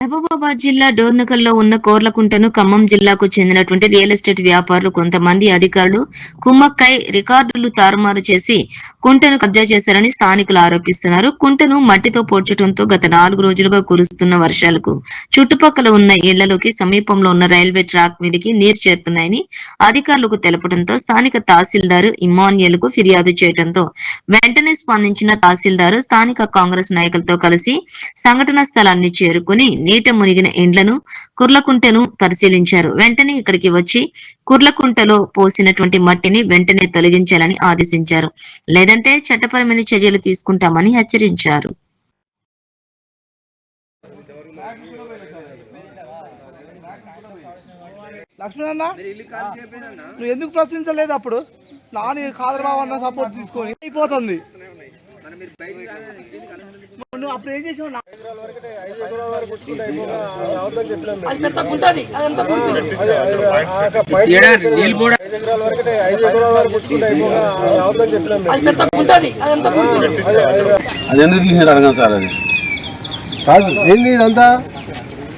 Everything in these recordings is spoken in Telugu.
మహబూబాబాద్ జిల్లా డోర్నకల్లో ఉన్న కోర్లకుంటను ఖమ్మం జిల్లాకు చెందినటువంటి రియల్ ఎస్టేట్ వ్యాపారులు కొంతమంది అధికారులు కుమ్మక్కై రికార్డులు తారుమారు చేసి కుంటను కబ్జా చేశారని స్థానికులు ఆరోపిస్తున్నారు. కుంటను మట్టితో పోడ్చడంతో గత నాలుగు రోజులుగా కురుస్తున్న వర్షాలకు చుట్టుపక్కల ఉన్న ఇళ్ళలోకి సమీపంలో ఉన్న రైల్వే ట్రాక్ మీదకి నీరు చేరుతున్నాయని అధికారులకు తెలపడంతో స్థానిక తహసీల్దార్ ఇమాన్యుల్కు ఫిర్యాదు చేయడంతో వెంటనే స్పందించిన తహసీల్దార్ స్థానిక కాంగ్రెస్ నాయకులతో కలిసి సంఘటన స్థలాన్ని చేరుకుని నీట మునిగిన ఇండ్లను కుర్లకుంటను పరిశీలించారు. వెంటనే ఇక్కడికి వచ్చి కుర్లకుంటలో పోసినటువంటి మట్టిని వెంటనే తొలగించాలని ఆదేశించారు. లేదంటే చట్టపరమైన చర్యలు తీసుకుంటామని హెచ్చరించారు. లక్ష్మణ్ నువ్వు ఎందుకు ప్రశ్నించలేదు అప్పుడు? నాని కాదరబాబు అన్న సపోర్ట్ తీసుకొని అయిపోతుంది. నువ్వు అప్పుడు ఏం చేసావు? అది ఎందుకు తీసినారు అడగం సార్ అది? కాదు ఏంది ఇదంతా?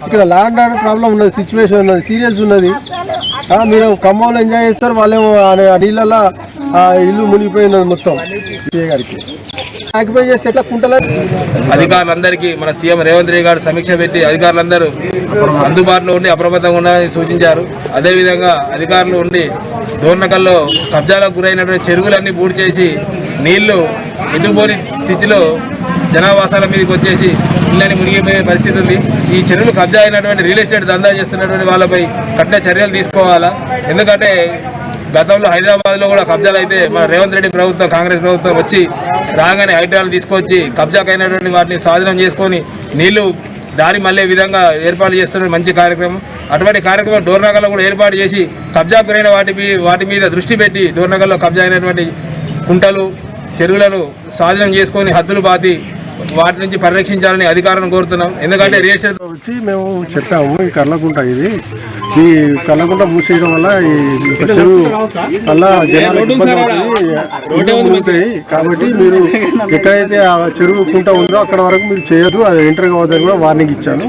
ఇక్కడ ల్యాండ్ ఆర్డర్ ప్రాబ్లం ఉన్నది సిచ్యువేషన్ ఉన్నది సీరియస్ ఉన్నది. ఆ, మీరు ఖమ్మంలో ఎంజాయ్ చేస్తారు వాళ్ళేమో ఆ నీళ్ళల్లో ఆ ఇల్లు మునిగిపోయినది మొత్తం. విజయ్ గారికి. ఆక్యుపై చేస్తే ఎట్లా కుంటలే? అధికారులందరికీ మన సీఎం రేవంత్ రెడ్డి గారు సమీక్ష పెట్టి అధికారులందరూ అందుబాటులో ఉండి అప్రమత్తంగా ఉండాలని సూచించారు. అదేవిధంగా అధికారులు ఉండి దోర్నకల్లో కబ్జాలకు గురైనటువంటి చెరువులన్నీ పూర్తి చేసి నీళ్ళు ఎదుగుపోని స్థితిలో జనావాసాల మీదకి వచ్చేసి ఇళ్ళని మునిగిపోయే పరిస్థితి ఉంది. ఈ చెరువులు కబ్జా అయినటువంటి రియల్ ఎస్టేట్ దందా చేస్తున్నటువంటి వాళ్ళపై కఠిన చర్యలు తీసుకోవాలా? ఎందుకంటే గతంలో హైదరాబాద్లో కూడా కబ్జాలు అయితే మన రేవంత్ రెడ్డి ప్రభుత్వం కాంగ్రెస్ ప్రభుత్వం వచ్చి రాగానే హైడ్రాలు తీసుకొచ్చి కబ్జాకైనటువంటి వాటిని స్వాధీనం చేసుకొని నీళ్ళు దారి మళ్ళే విధంగా ఏర్పాటు చేస్తున్న మంచి కార్యక్రమం. అటువంటి కార్యక్రమం డోర్నగర్లో కూడా ఏర్పాటు చేసి కబ్జా గురైన వాటి వాటి మీద దృష్టి పెట్టి డోర్నగర్లో కబ్జా అయినటువంటి కుంటలు చెరువులను స్వాధీనం చేసుకొని హద్దులు బాతి వాటి నుంచి పరిరక్షించాలని అధికారులను కోరుతున్నాం. ఎందుకంటే ఎస్టేట్ వచ్చి మేము చెప్పాము ఈ కర్లకుంట ఇది. ఈ కర్లకుంట మూసేయడం వల్ల ఈ చెరువు వల్ల జనాలకు ఇబ్బంది అవుతుంది. కాబట్టి మీరు ఎక్కడైతే ఆ చెరువు కుంట ఉందో అక్కడ వరకు మీరు చేయొద్దు. అది ఎంటర్ కావద్దని కూడా వార్నింగ్ ఇచ్చాను.